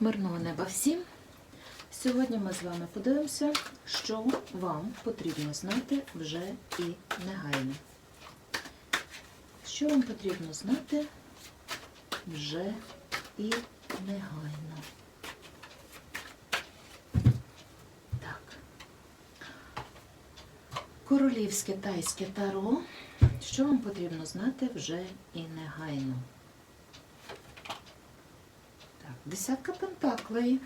Мирного неба всім! Сьогодні ми з вами подивимося, що вам потрібно знати вже і негайно. Що вам потрібно знати вже і негайно. Так. Королівське тайське таро. Що вам потрібно знати вже і негайно? Десятка пентаклей.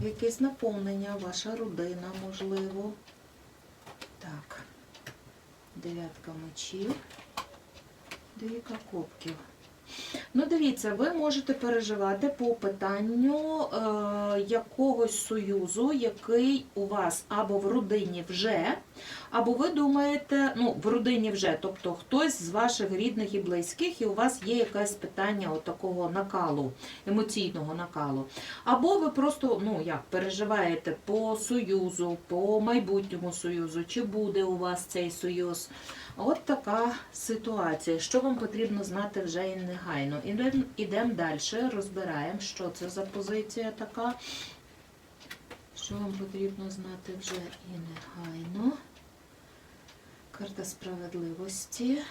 Якесь наповнення, ваша родина, можливо. Так. Дев'ятка мечів. Двійка кубків. Ну, дивіться, ви можете переживати по питанню е, якогось союзу, який у вас або в родині вже, або ви думаєте, ну, в родині вже, тобто хтось з ваших рідних і близьких, і у вас є якесь питання от такого накалу, емоційного накалу. Або ви просто ну, як, переживаєте по союзу, по майбутньому союзу, чи буде у вас цей союз. От така ситуація. Що вам потрібно знати вже і негайно. Ідемо ідем далі, розбираємо, що це за позиція така. Що вам потрібно знати вже і негайно. Карта справедливості.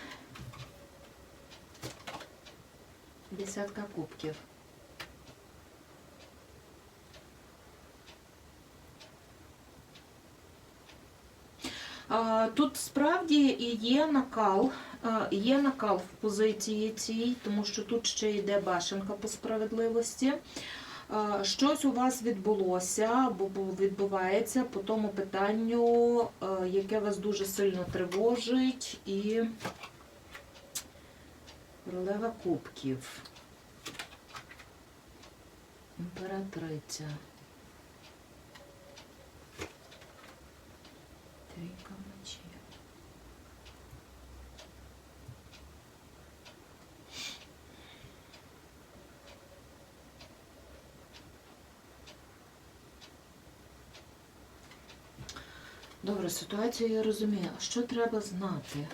Десятка кубків. Тут справді є накал, є накал в позиції цій, тому що тут ще йде башенка по справедливості. Щось у вас відбулося або відбувається по тому питанню, яке вас дуже сильно тривожить, і королева кубків. Імператриця. Трійка мечів. Добре, ситуацію я розумію. Що треба знати?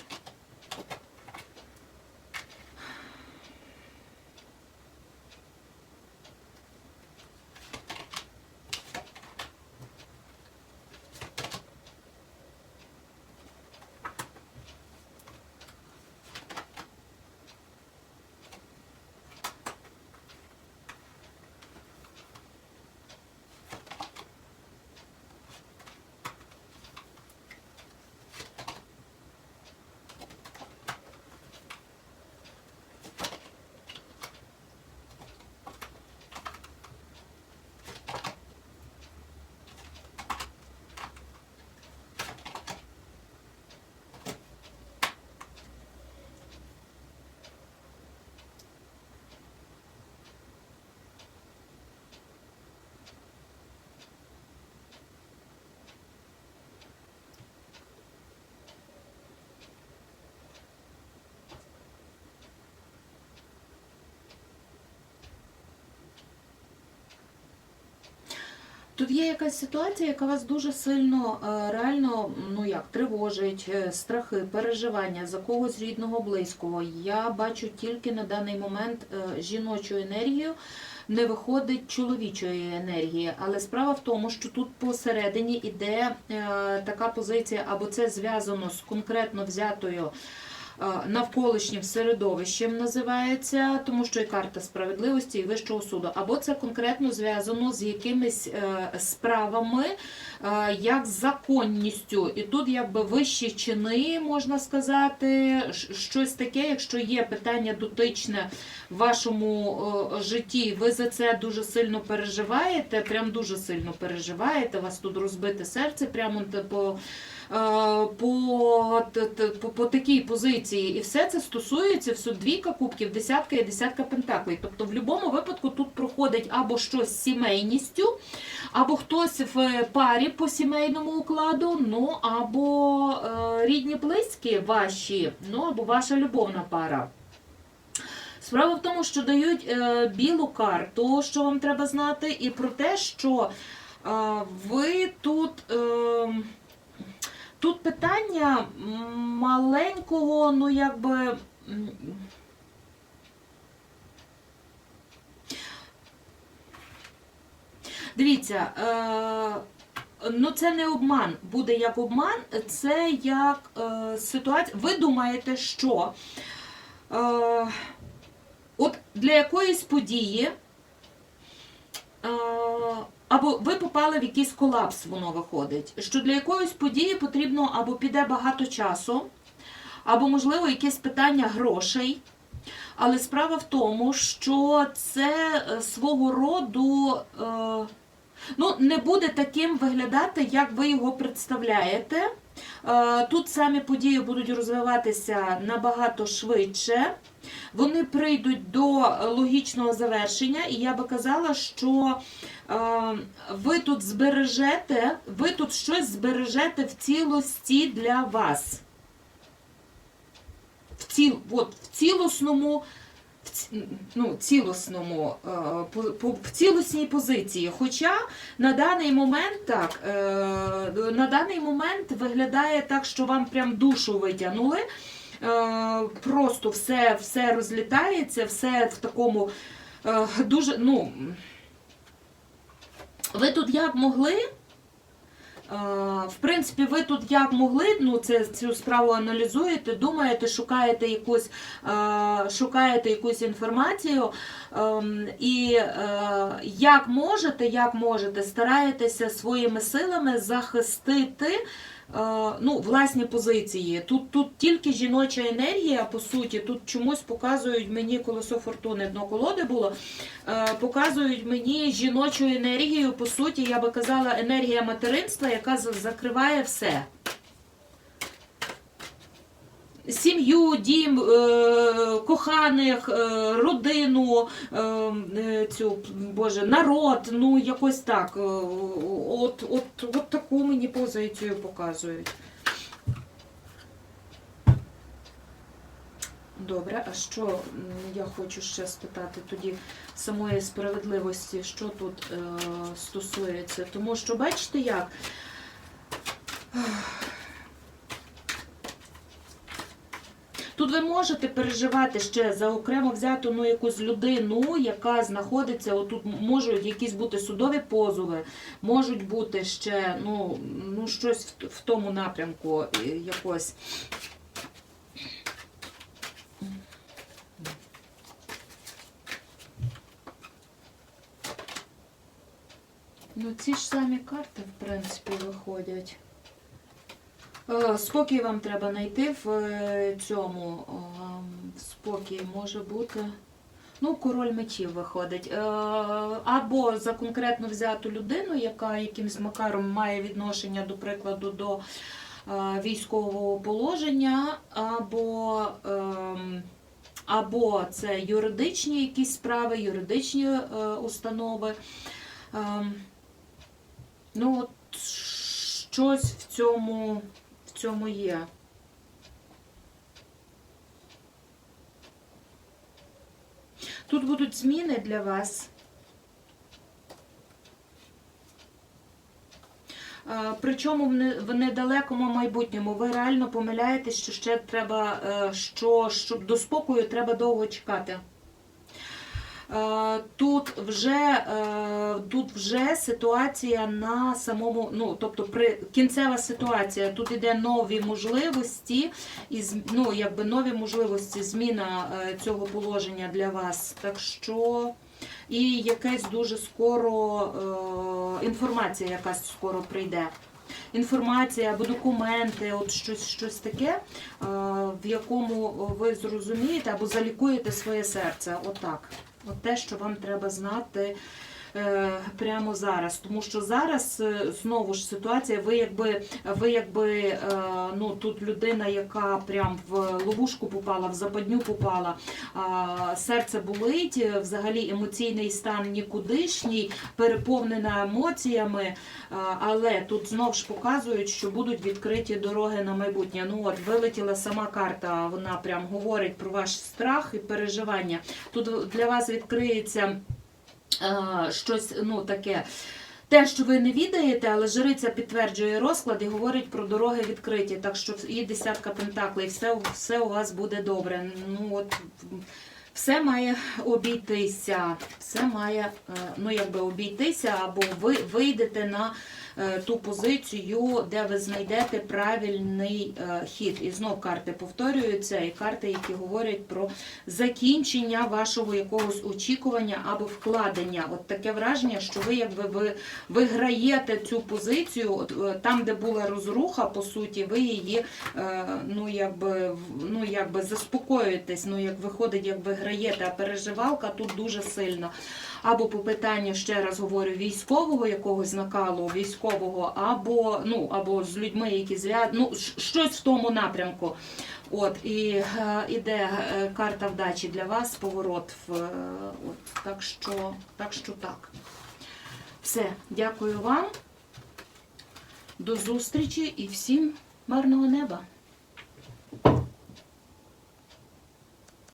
Тут є якась ситуація, яка вас дуже сильно е, реально ну як тривожить, е, страхи, переживання за когось рідного, близького. Я бачу тільки на даний момент е, жіночу енергію. Не виходить чоловічої енергії, але справа в тому, що тут посередині іде така позиція, або це зв'язано з конкретно взятою навколишнім середовищем називається, тому що і карта справедливості і вищого суду, або це конкретно зв'язано з якимись е, справами, е, як з законністю. І тут якби вищі чини, можна сказати, щось таке, якщо є питання дотичне в вашому е, житті, ви за це дуже сильно переживаєте, прям дуже сильно переживаєте, вас тут розбите серце, прямо по е, по, т- т- по, по такій позиції. І все це стосується все двійка кубків, десятка і десятка пентаклей. Тобто в будь-якому випадку тут проходить або щось з сімейністю, або хтось в парі по сімейному укладу, ну або е, рідні близькі ваші, ну або ваша любовна пара. Справа в тому, що дають е, білу карту, що вам треба знати, і про те, що е, ви тут. Е, Тут питання маленького, ну якби. Дивіться, е, ну це не обман. Буде як обман, це як е, ситуація. Ви думаєте, що е, от для якоїсь події або ви попали в якийсь колапс, воно виходить. Що для якоїсь події потрібно або піде багато часу, або, можливо, якесь питання грошей. Але справа в тому, що це е, свого роду е, ну, не буде таким виглядати, як ви його представляєте. Е, Тут самі події будуть розвиватися набагато швидше. Вони прийдуть до логічного завершення, і я би казала, що е, ви тут збережете, ви тут щось збережете в цілості для вас. В, ціл, от, в цілосному, в ну, цілосному, е, в цілосній позиції. Хоча на даний момент так, е, на даний момент виглядає так, що вам прям душу витягнули. Е, просто все, все розлітається, все в такому дуже, ну. Ви тут як могли? Е, В принципі, ви тут як могли, ну це цю справу аналізуєте, думаєте, шукаєте якусь, е, шукаєте якусь інформацію, ем, і е, як можете, як можете, стараєтеся своїми силами захистити. Е, Ну, власні позиції. Тут, тут тільки жіноча енергія, по суті, тут чомусь показують мені колесо фортуни, дно колоди було. е, Показують мені жіночу енергію, по суті, я би казала, енергія материнства, яка за- закриває все. Сім'ю, дім, е, коханих, е, родину, е, цю, боже, народ, ну якось так. От, от, от таку мені позицію показують. Добре, а що я хочу ще спитати тоді самої справедливості, що тут е, стосується? Тому що бачите як? Тут ви можете переживати ще за окремо взяту ну, якусь людину, яка знаходиться, отут можуть якісь бути судові позови, можуть бути ще ну, ну, щось в, в тому напрямку якось. Ну, ці ж самі карти, в принципі, виходять. Е, Спокій вам треба знайти в е, цьому е, спокій може бути. Ну, король мечів виходить. Або за конкретно взяту людину, яка якимсь макаром має відношення, до прикладу, до військового положення, або, ем, або це юридичні якісь справи, юридичні установи. Ем, Ну, от щось в цьому, цьому є. Тут будуть зміни для вас. Причому в недалекому майбутньому ви реально помиляєтесь, що ще треба, е, що, щоб до спокою треба довго чекати. Е, Тут вже, е, тут вже ситуація на самому, ну тобто при кінцева ситуація. Тут іде нові можливості, і ну, якби нові можливості, зміна е, цього положення для вас. Так що і якесь дуже скоро інформація, якась скоро прийде. Інформація або документи, от щось, щось таке, в якому ви зрозумієте або залікуєте своє серце. Отак. От те, що вам треба знати прямо зараз. Тому що зараз е, знову ж ситуація, ви якби, ви якби е, ну, тут людина, яка прям в ловушку попала, в западню попала, серце болить, е, взагалі емоційний стан нікудишній, переповнена емоціями, але тут знов ж показують, що будуть відкриті дороги на майбутнє. Ну от вилетіла сама карта, вона прям говорить про ваш страх і переживання. Тут для вас відкриється е, щось ну, таке. Те, що ви не відаєте, але жриця підтверджує розклад і говорить про дороги відкриті. Так що і десятка пентаклей, все, все у вас буде добре. Ну от все має обійтися. Все має е, ну, якби обійтися, або ви вийдете на е, ту позицію, де ви знайдете правильний е, хід. І знов карти повторюються, і карти, які говорять про закінчення вашого якогось очікування або вкладення. От таке враження, що ви якби ви виграєте цю позицію, от, е, там, де була розруха, по суті, ви її е, ну, якби, ну, якби заспокоюєтесь, ну, як виходить, як ви граєте, а переживалка тут дуже сильно. Або по питанню, ще раз говорю, військового якогось накалу, військового, або, ну, або з людьми, які зв'язані, ну, щось в тому напрямку. От, і е, іде е, карта вдачі для вас, поворот. В, е, от, так, що, так що так. Все, дякую вам. До зустрічі і всім мирного неба.